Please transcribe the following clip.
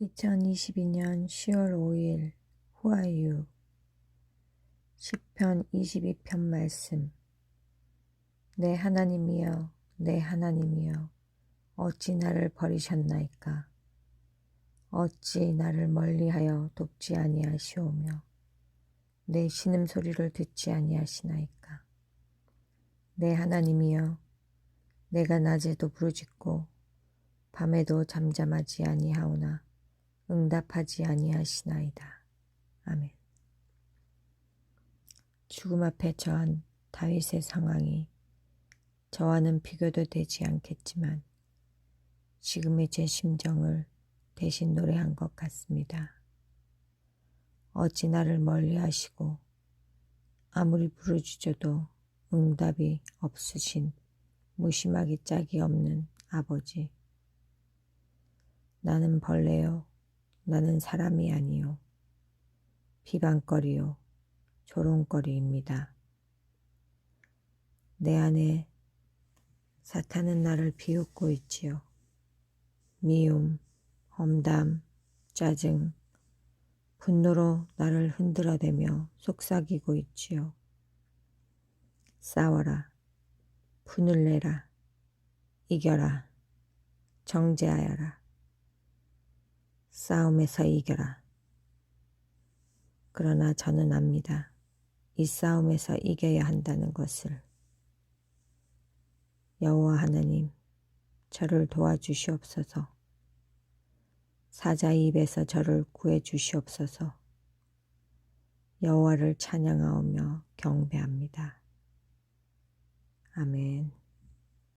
2022년 10월 5일 후아유. 10편 22편 말씀. 내 하나님이여 내 하나님이여 어찌 나를 버리셨나이까? 어찌 나를 멀리하여 돕지 아니하시오며 내 신음소리를 듣지 아니하시나이까? 내 하나님이여 내가 낮에도 부르짖고 밤에도 잠잠하지 아니하오나 응답하지 아니하시나이다. 아멘. 죽음 앞에 처한 다윗의 상황이 저와는 비교도 되지 않겠지만 지금의 제 심정을 대신 노래한 것 같습니다. 어찌 나를 멀리 하시고 아무리 부르짖어도 응답이 없으신 무심하기 짝이 없는 아버지. 나는 벌레요. 나는 사람이 아니요. 비방거리요. 조롱거리입니다. 내 안에 사탄은 나를 비웃고 있지요. 미움, 험담, 짜증, 분노로 나를 흔들어대며 속삭이고 있지요. 싸워라, 분을 내라, 이겨라, 정죄하여라. 싸움에서 이겨라. 그러나 저는 압니다. 이 싸움에서 이겨야 한다는 것을. 여호와 하나님, 저를 도와주시옵소서. 사자 입에서 저를 구해 주시옵소서. 여호와를 찬양하오며 경배합니다. 아멘.